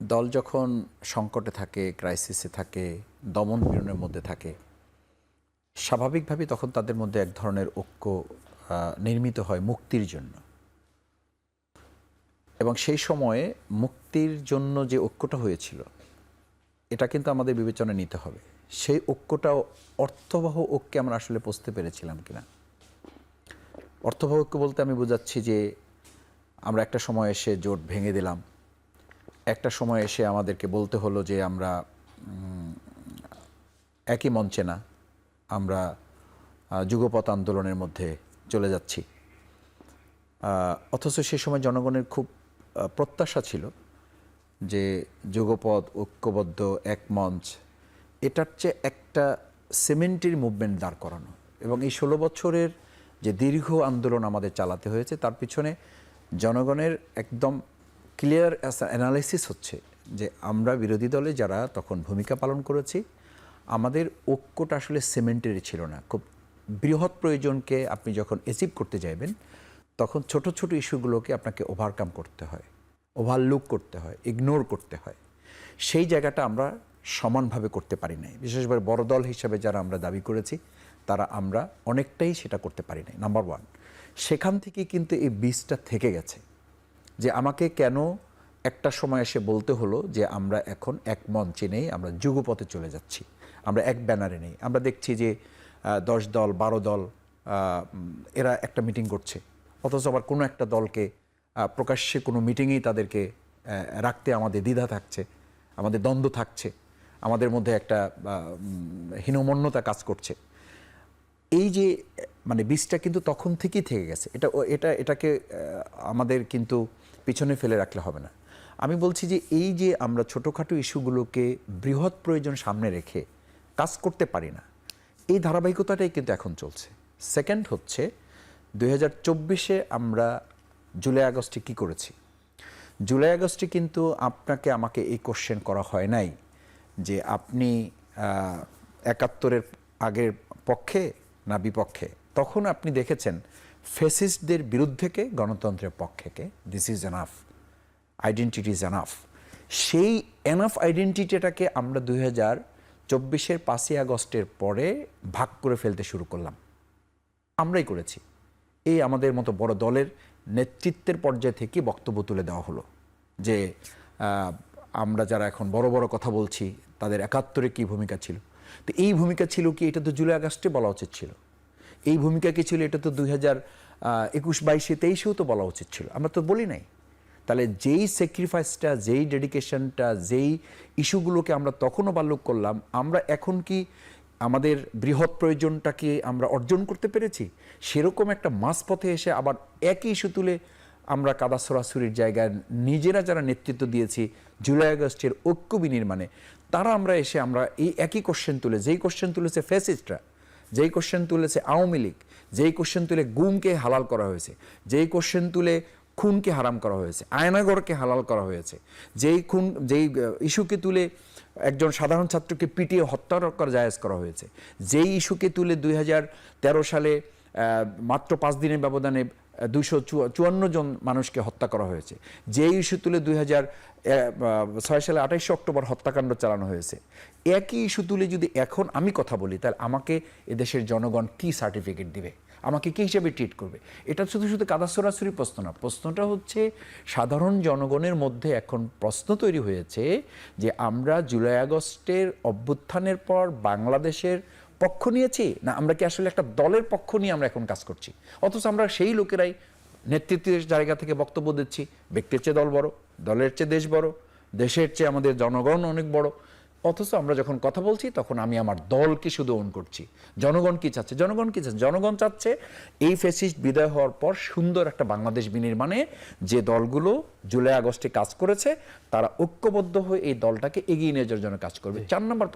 দল যখন সংকটে থাকে ক্রাইসিসে থাকে, দমন পীড়নের মধ্যে থাকে স্বাভাবিকভাবে তখন তাদের মধ্যে এক ধরনের ঐক্য নির্মিত হয় মুক্তির জন্য। এবং সেই সময়ে মুক্তির জন্য যে ঐক্যটা হয়েছিল, এটা কিন্তু আমাদের বিবেচনায় নিতে হবে। সেই ঐক্যটাও অর্থবহ ঐক্যে আমরা আসলে পৌঁছতে পেরেছিলাম কিনা? অর্থবহ ঐক্য বলতে আমি বোঝাচ্ছি যে, আমরা একটা সময় এসে জোট ভেঙে দিলাম একটা সময় এসে আমাদেরকে বলতে হলো যে আমরা একই মঞ্চে না, আমরা যুগপথ আন্দোলনের মধ্যে চলে যাচ্ছি। অথচ সে সময় জনগণের খুব প্রত্যাশা ছিল যে যুগপথ ঐক্যবদ্ধ, এক মঞ্চ, এটার চেয়ে একটা সিমেন্টের মুভমেন্ট দাঁড় করানো এবং এই ষোলো বছরের যে দীর্ঘ আন্দোলন আমাদের চালাতে হয়েছে, তার পিছনে জনগণের একদম ক্লিয়ার অ্যানালাইসিস হচ্ছে যে আমরা বিরোধী দলে যারা তখন ভূমিকা পালন করেছি, আমাদের ঐক্যটা আসলে সিমেন্টেরই ছিল না। খুব বৃহৎ প্রয়োজনকে আপনি যখন অ্যাচিভ করতে যাইবেন, তখন ছোট ছোট ইস্যুগুলোকে আপনাকে ওভারকাম করতে হয় ওভারলুক করতে হয় ইগনোর করতে হয়। সেই জায়গাটা আমরা সমানভাবে করতে পারি নাই। বিশেষ করে বড় দল হিসাবে যারা আমরা দাবি করেছি, তারা আমরা অনেকটাই সেটা করতে পারি নাই। নাম্বার ওয়ান সেখান থেকে কিন্তু এই বীজটা থেকে গেছে। যে আমাকে কেন একটা সময় এসে বলতে হলো যে আমরা এখন এক মঞ্চে নেই, আমরা যুগপথে চলে যাচ্ছি, আমরা এক ব্যানারে নেই। আমরা দেখছি যে দশ দল, বারো দল এরা একটা মিটিং করছে। অথচ আবার কোনো একটা দলকে প্রকাশ্যে কোনো মিটিংয়েই তাদেরকে রাখতে আমাদের দ্বিধা থাকছে, আমাদের দ্বন্দ্ব থাকছে, আমাদের মধ্যে একটা হীনমন্যতা কাজ করছে। এই যে মানে বীজটা কিন্তু তখন থেকেই থেকে গেছে। এটা এটা, এটাকে আমাদের কিন্তু পিছনে ফেলে রাখলে হবে না। আমি বলছি যে এই যে আমরা ছোটোখাটো ইস্যুগুলোকে বৃহৎ প্রয়োজন সামনে রেখে কাজ করতে পারি না, এই ধারাবাহিকতাটাই কিন্তু এখন চলছে। সেকেন্ড হচ্ছে, দুই হাজার চব্বিশে আমরা জুলাই আগস্টে কি করেছি? জুলাই আগস্টে কিন্তু আপনাকে আমাকে এই কোশ্চেন করা হয় নাই যে আপনি একাত্তরের আগের পক্ষে না বিপক্ষে? তখন আপনি দেখেছেন ফেসিস্টদের বিরুদ্ধে কে গণতন্ত্রের পক্ষে কে this is enough identity is enough সেই এনাফ আইডেন্টিটিটাকে আমরা দুই হাজার চব্বিশের পাঁচই আগস্টের পরে ভাগ করে ফেলতে শুরু করলাম। আমরাই করেছি। এই আমাদের মতো বড় দলের নেতৃত্বের পর্যায় থেকে বক্তব্য তুলে দেওয়া হলো যে আমরা যারা এখন বড় বড় কথা বলছি, তাদের একাত্তরে কী ভূমিকা ছিল? তো এই ভূমিকা ছিল কি? এটা তো জুলাই আগস্টে বলা উচিত ছিল। এই ভূমিকা কি ছিল, এটা তো দুই হাজার একুশ বাইশে তেইশেও তো বলা উচিত ছিল। আমরা তো বলি নাই। তাহলে যেই স্যাক্রিফাইসটা যেই ডেডিকেশনটা যেই ইস্যুগুলোকে আমরা তখনও বাল্যক করলাম, আমরা এখন কি আমাদের বৃহৎ প্রয়োজনটাকে আমরা অর্জন করতে পেরেছি? সেরকম একটা মাঝপথে এসে আবার একই ইস্যু তুলে আমরা কাদা সরাসরির জায়গায় নিজেরা যারা নেতৃত্ব দিয়েছি, জুলাই আগস্টের ঐক্য বিনির্মাণে, তারা আমরা এসে আমরা এই একই কোশ্চেন তুলে, যেই কোশ্চেন তুলেছে ফ্যাসিস্টরা যেই কোশ্চেন তুলেছে আওয়ামী লীগ, যেই কোশ্চেন তুলে গুমকে হালাল করা হয়েছে, যেই কোশ্চেন তুলে খুনকে হারাম করা হয়েছে আয়নাগরকে হালাল করা হয়েছে, যেই খুন, যেই ইস্যুকে তুলে একজন সাধারণ ছাত্রকে পিটিয়ে হত্যা করা জায়েজ করা হয়েছে, যেই ইস্যুকে তুলে দুই হাজার তেরো সালে মাত্র পাঁচ দিনের ব্যবধানে দুইশো চুয়ান্ন জন মানুষকে হত্যা করা হয়েছে। যে ইস্যু তুলে দুই হাজার ছয় সালে আঠাইশে অক্টোবর হত্যাকাণ্ড চালানো হয়েছে। একই ইস্যু তুলে যদি এখন আমি কথা বলি, তাহলে আমাকে এদেশের জনগণ কি সার্টিফিকেট দিবে? আমাকে কী হিসাবে ট্রিট করবে? এটা শুধু শুধু কাদা সরাসরি প্রশ্ন না। প্রশ্নটা হচ্ছে, সাধারণ জনগণের মধ্যে এখন প্রশ্ন তৈরি হয়েছে যে আমরা জুলাই আগস্টের অভ্যুত্থানের পর বাংলাদেশের পক্ষ নিয়েছি? না আমরা কি আসলে একটা দলের পক্ষ নিয়ে আমরা এখন কাজ করছি? অথচ আমরা সেই লোকেরাই নেতৃত্বের জায়গা থেকে বক্তব্য দিচ্ছি। ব্যক্তির চেয়ে দল বড় দলের চেয়ে দেশ বড় দেশের চেয়ে আমাদের জনগণ অনেক বড়। অথচ আমরা যখন কথা বলছি তখন আমি আমার দলকে শুধু অন করছি। জনগণ কি চাচ্ছে? জনগণ কি চাচ্ছে? জনগণ চাচ্ছে এই ফেসিস্ট বিদায় হওয়ার পর সুন্দর একটা বাংলাদেশ বিনির্মাণে যে দলগুলো জুলাই আগস্টে কাজ করেছে তারা ঐক্যবদ্ধ হয়ে এই দলটাকে এগিয়ে নিয়ে যাওয়ার জন্য কাজ করবে। চার নম্বর